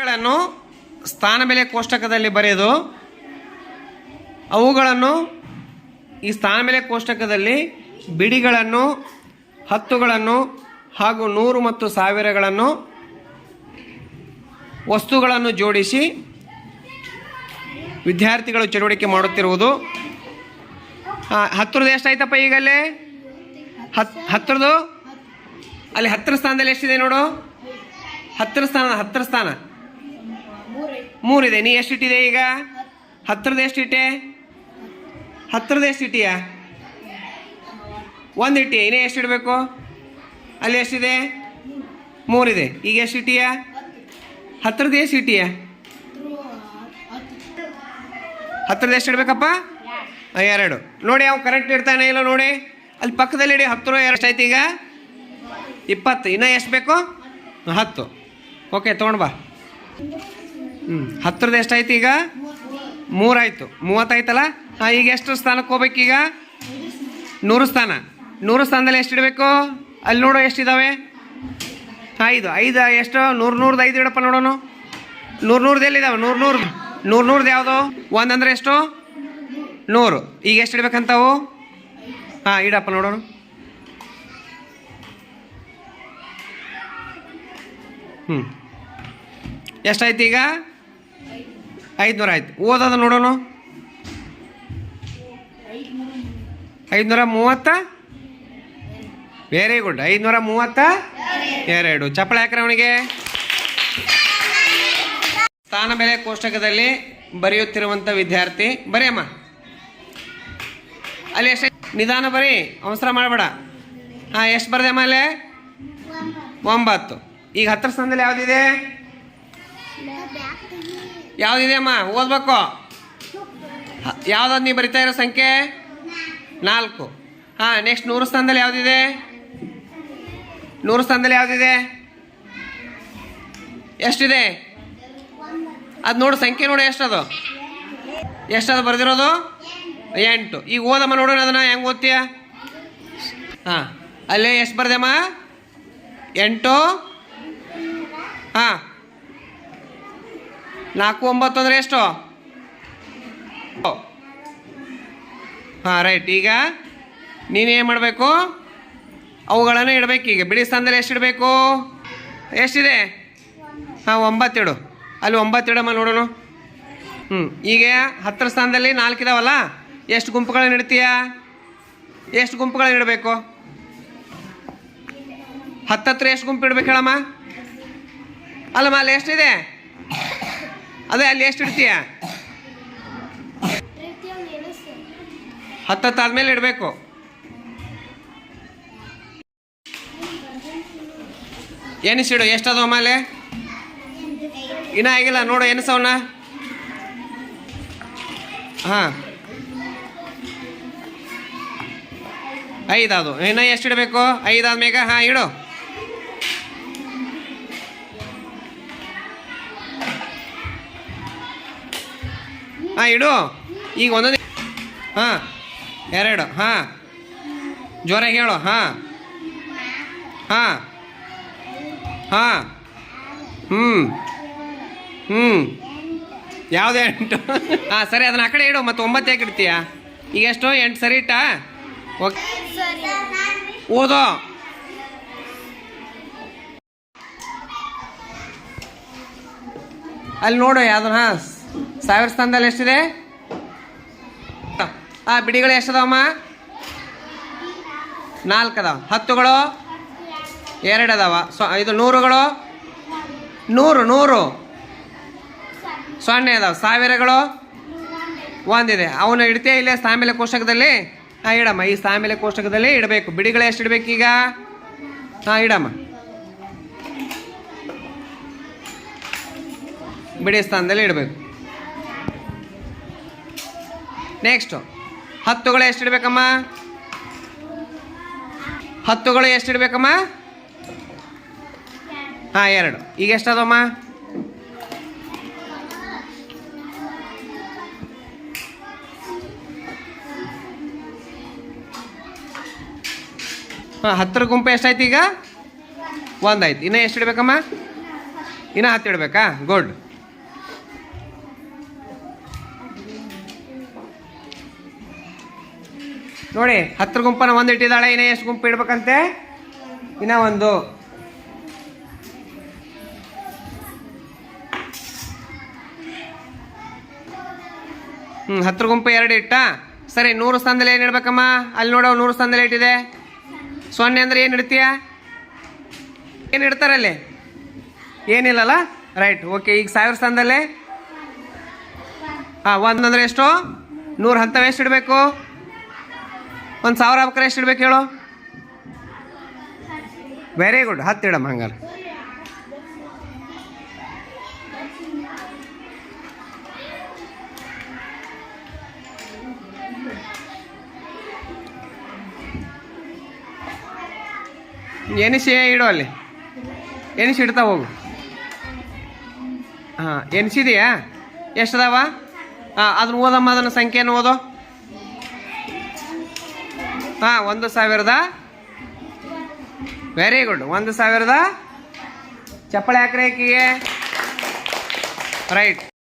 ಗಳನ್ನು ಸ್ಥಾನ ಬೆಲೆ ಕೋಷ್ಟಕದಲ್ಲಿ ಬರೆದು ಅವುಗಳನ್ನು ಈ ಸ್ಥಾನ ಬೆಲೆ ಕೋಷ್ಟಕದಲ್ಲಿ ಬಿಡಿಗಳನ್ನು, ಹತ್ತುಗಳನ್ನು ಹಾಗೂ ನೂರು ಮತ್ತು ಸಾವಿರಗಳನ್ನು ವಸ್ತುಗಳನ್ನು ಜೋಡಿಸಿ ವಿದ್ಯಾರ್ಥಿಗಳು ಚಟುವಟಿಕೆ ಮಾಡುತ್ತಿರುವುದು. ಹತ್ತಿರದ ಎಷ್ಟಾಯ್ತಪ್ಪ ಅಲ್ಲಿ ಹತ್, ಹತ್ತರದ್ದು? ಅಲ್ಲಿ ಹತ್ತಿರ ಸ್ಥಾನದಲ್ಲಿ ಎಷ್ಟಿದೆ ನೋಡು? ಹತ್ತಿರ ಸ್ಥಾನ, ಹತ್ತರ ಸ್ಥಾನ. ಮೂರಿದೆ, ನೀ ಎಷ್ಟಿಟ್ಟಿದೆ ಈಗ? ಹತ್ತಿರದ ಎಷ್ಟಿಟ್ಟೆ? ಹತ್ತಿರದ ಎಷ್ಟಿಟ್ಟಿಯ? ಒಂದು ಇನ್ನೇ ಎಷ್ಟಿಡಬೇಕು? ಅಲ್ಲಿ ಎಷ್ಟಿದೆ? ಮೂರಿದೆ. ಈಗ ಎಷ್ಟಿಟ್ಟಿಯ? ಹತ್ತಿರದ ಎಷ್ಟು ಹತ್ತಿರದ ಎಷ್ಟಿಡ್ಬೇಕಪ್ಪ? ಎರಡು. ನೋಡಿ, ಅವು ಕರೆಕ್ಟ್ ಇಡ್ತಾನೆ ಇಲ್ಲ ನೋಡಿ. ಅಲ್ಲಿ ಪಕ್ಕದಲ್ಲಿ ಇಡಿ ಎಷ್ಟು ಆಯ್ತು ಈಗ? ಇಪ್ಪತ್ತು. ಇನ್ನೂ ಎಷ್ಟು ಬೇಕು? ಹತ್ತು. ಓಕೆ ತೊಗೊಂಡು ಬಾ. ಹ್ಞೂ ಹತ್ತರದ ಎಷ್ಟಾಯ್ತು ಈಗ? ಮೂರಾಯ್ತು. ಮೂವತ್ತಾಯ್ತಲ್ಲ? ಹಾಂ, ಈಗ ಎಷ್ಟು ಸ್ಥಾನಕ್ಕೆ ಹೋಗ್ಬೇಕೀಗ? ನೂರು ಸ್ಥಾನ. ನೂರು ಸ್ಥಾನದಲ್ಲಿ ಎಷ್ಟು ಇಡಬೇಕು? ಅಲ್ಲಿ ನೋಡು, ಎಷ್ಟಿದಾವೆ? ಐದು. ಐದು, ಎಷ್ಟು? ನೂರು, ನೂರ್ದು ಐದು ಇಡಪ್ಪ ನೋಡೋಣ. ನೂರು, ನೂರ್ದು ಎಲ್ಲಿದಾವೆ? ನೂರು ನೂರು ನೂರು, ನೂರ್ದು ಯಾವುದು? ಒಂದು ಅಂದರೆ ಎಷ್ಟು? ನೂರು. ಈಗ ಎಷ್ಟು ಇಡ್ಬೇಕಂತಾವು? ಹಾಂ, ಇಡಪ್ಪ ನೋಡೋಣ. ಹ್ಞೂ ಎಷ್ಟಾಯ್ತು ಈಗ? ಐದುನೂರ ಆಯ್ತು. ಓದೋದು ನೋಡೋಣ. ಐದುನೂರ ಮೂವತ್ತ? ವೆರಿ ಗುಡ್ ಐದುನೂರ ಮೂವತ್ತ? ಎರಡು ಚಪ್ಪಳೆ ಹಾಕ್ರೆ ಅವನಿಗೆ. ಸ್ಥಾನ ಬೆಲೆ ಕೋಷ್ಟಕದಲ್ಲಿ ಬರೆಯುತ್ತಿರುವಂಥ ವಿದ್ಯಾರ್ಥಿ. ಬರೆಯಮ್ಮ. ಅಲ್ಲಿ ಎಷ್ಟು ನಿಧಾನ ಬರೀ. ಅವಸರ ಮಾಡಬೇಡ. ಹಾಂ, ಎಷ್ಟು ಬರ್ದೆ ಅಲ್ಲೇ? ಒಂಬತ್ತು. ಈಗ ಹತ್ತರ ಸ್ಥಾನದಲ್ಲಿ ಯಾವುದಿದೆ? ಯಾವುದಿದೆ ಅಮ್ಮ? ಓದ್ಬೇಕು? ಯಾವ್ದಾದ್ ನೀವು ಬರಿತಾ ಇರೋ ಸಂಖ್ಯೆ? ನಾಲ್ಕು. ಹಾಂ ನೆಕ್ಸ್ಟ್ ನೂರು ಸ್ಥಾನದಲ್ಲಿ ಯಾವುದಿದೆ? ನೂರು ಸ್ಥಾನದಲ್ಲಿ ಯಾವುದಿದೆ? ಎಷ್ಟಿದೆ? ಅದು ನೋಡು, ಸಂಖ್ಯೆ ನೋಡು ಎಷ್ಟದು? ಎಷ್ಟದು ಬರೆದಿರೋದು? ಎಂಟು. ಈಗ ಓದಮ್ಮ, ನೋಡೋಣ ಅದನ್ನ. ಹೆಂಗೆ ಓದ್ತೀಯ? ಹಾಂ, ಅಲ್ಲೇ ಎಷ್ಟು ಬರ್ದಮ್ಮ ಎಂಟು? ಹಾಂ. ನಾಲ್ಕು ಒಂಬತ್ತು ಅಂದರೆ ಎಷ್ಟು? ಹಾಂ ರೈಟ್ ಈಗ ನೀನೇನು ಮಾಡಬೇಕು? ಅವುಗಳನ್ನು ಇಡಬೇಕು ಈಗ. ಬಿಡಿ ಸ್ಥಾನದಲ್ಲಿ ಎಷ್ಟು ಇಡಬೇಕು? ಎಷ್ಟಿದೆ? ಹಾಂ ಒಂಬತ್ತಿಡು ಅಲ್ಲಿ ಒಂಬತ್ತಿಡಮ್ಮ ನೋಡೋಣ. ಹ್ಞೂ ಈಗ ಹತ್ತರ ಸ್ಥಾನದಲ್ಲಿ ನಾಲ್ಕು ಇದಾವಲ್ಲ? ಎಷ್ಟು ಗುಂಪುಗಳನ್ನು ಇಡ್ತೀಯ? ಎಷ್ಟು ಗುಂಪುಗಳನ್ನು ಇಡಬೇಕು? ಹತ್ತತ್ರ ಎಷ್ಟು ಗುಂಪು ಇಡ್ಬೇಕು ಹೇಳಮ್ಮ? ಅಲ್ಲಮ್ಮ, ಅಲ್ಲಿ ಎಷ್ಟಿದೆ? ಅದೇ ಅಲ್ಲಿ ಎಷ್ಟು ಇಡ್ತೀಯ? ಹತ್ತತ್ತಾದ್ಮೇಲೆ ಇಡಬೇಕು. ಎನಿಸಿಡು ಎಷ್ಟದು ಆಮೇಲೆ? ಇನ್ನ ಆಗಿಲ್ಲ, ನೋಡು ಎನಿಸವನ್ನ ಹಾಂ. ಐದು ಅದು ಇನ್ನ ಎಷ್ಟು ಇಡಬೇಕು? ಐದು ಆದ್ಮೇಗ, ಹಾಂ, ಇಡು. ಹಾಂ, ಇಡು. ಈಗ ಒಂದೊಂದು ಹಾಂ, ಎರಡು, ಹಾಂ. ಜೋರಾಗಿ ಹೇಳು, ಹಾಂ. ಹಾಂ. ಹಾಂ. ಹ್ಞೂ ಹ್ಞೂ ಯಾವುದು ಎಂಟು? ಹಾಂ, ಸರಿ, ಅದನ್ನ ಆ ಕಡೆ ಇಡು, ಮತ್ತೆ ಒಂಬತ್ತು ಯಾಕೆ ಇಡ್ತೀಯ? ಈಗ ಎಷ್ಟು? ಎಂಟು ಸರಿ ಇಟ್ಟಾ? ಓಕೆ ಓದೋ. ಅಲ್ಲಿ ನೋಡು, ಯಾವ್ದನ್ನ ಹಾಂ ಸಾವಿರ ಸ್ಥಾನದಲ್ಲಿ ಎಷ್ಟಿದೆ? ಆ, ಬಿಡಿಗಳು ಎಷ್ಟದವಮ್ಮ? ನಾಲ್ಕು ಅದಾವ ಹತ್ತುಗಳು? ಎರಡು ಅದಾವ ಸೊ ಇದು ನೂರುಗಳು? ನೂರು ನೂರು. ಸೊನ್ನೆ ಅದಾವ. ಸಾವಿರಗಳು? ಒಂದಿದೆ. ಅವನು ಇಡ್ತೀಯ ಇಲ್ಲೇ ಸಾಮೇಲೆ ಕೋಶಕದಲ್ಲಿ ಹಾಂ, ಇಡಮ್ಮ. ಈ ಸಾಮೇಲೆ ಕೋಶಕದಲ್ಲಿ ಇಡಬೇಕು. ಬಿಡಿಗಳು ಎಷ್ಟು ಇಡಬೇಕು ಈಗ? ಹಾಂ, ಇಡಮ್ಮ. ಬಿಡಿ ಸ್ಥಾನದಲ್ಲಿ ಇಡಬೇಕು. ನೆಕ್ಸ್ಟು ಹತ್ತುಗಳು ಎಷ್ಟು ಇಡಬೇಕಮ್ಮ ಹತ್ತುಗಳು ಎಷ್ಟು ಇಡಬೇಕಮ್ಮ ಹಾಂ, ಎರಡು. ಈಗ ಎಷ್ಟದಮ್ಮ? ಹಾಂ, ಹತ್ತರ ಗುಂಪು ಎಷ್ಟಾಯ್ತು ಈಗ? ಒಂದಾಯ್ತು. ಇನ್ನೂ ಎಷ್ಟು ಇಡಬೇಕಮ್ಮ ಇನ್ನ ಹತ್ತು ಇಡ್ಬೇಕಾ ಗುಡ್ ನೋಡಿ ಹತ್ತು ಗುಂಪನ ಒಂದು ಇಟ್ಟಿದ್ದಾಳೆ, ಇನ್ನ ಎಷ್ಟು ಗುಂಪು ಇಡ್ಬೇಕಂತೆ? ಇನ್ನ ಒಂದು. ಹ್ಞೂ ಹತ್ತು ಗುಂಪು ಎರಡು ಇಟ್ಟ? ಸರಿ, ನೂರು ಸ್ಥಾನದಲ್ಲಿ ಏನು ಇಡ್ಬೇಕಮ್ಮ? ಅಲ್ಲಿ ನೋಡೋ, ನೂರು ಸ್ಥಾನದಲ್ಲಿ ಇಟ್ಟಿದೆ. ಸೊನ್ನೆ ಅಂದ್ರೆ ಏನು ಇಡ್ತೀಯ? ಏನು ಇಡ್ತಾರಲ್ಲಿ ಏನಿಲ್ಲಲ್ಲ? ರೈಟ್, ಓಕೆ, ಈಗ ಸಾವಿರ ಸ್ಥಾನದಲ್ಲಿ? ಹಾಂ ಒಂದಂದ್ರೆ ಎಷ್ಟು? ನೂರು ಹಂತವ ಎಷ್ಟು ಇಡಬೇಕು? ಒಂದು ಸಾವಿರ ಆಗ್ಬೇಕಾರೆ ಎಷ್ಟು ಇಡ್ಬೇಕು ಹೇಳು. ವೆರಿ ಗುಡ್ ಹತ್ತು ಇಡಮ್ಮ ಹಂಗಾರೆ. ಎನಿಸಿ ಇಡು ಅಲ್ಲಿ. ಎನಿಸಿ ಇಡ್ತಾ ಹೋಗು. ಹಾಂ, ಎನಿಸಿದೆಯಾ? ಎಷ್ಟದಾವ? ಹಾಂ, ಅದನ್ನ ಓದಮ್ಮ, ಅದನ್ನು ಸಂಖ್ಯೆನ ಓದೋ. ಹಾಂ ಒಂದು ಸಾವಿರದ ವೆರಿ ಗುಡ್ ಒಂದು ಸಾವಿರದ ಚಪ್ಪಳೆ ಹಾಕ್ರೆ ಆಕೆಗೆ. ರೈಟ್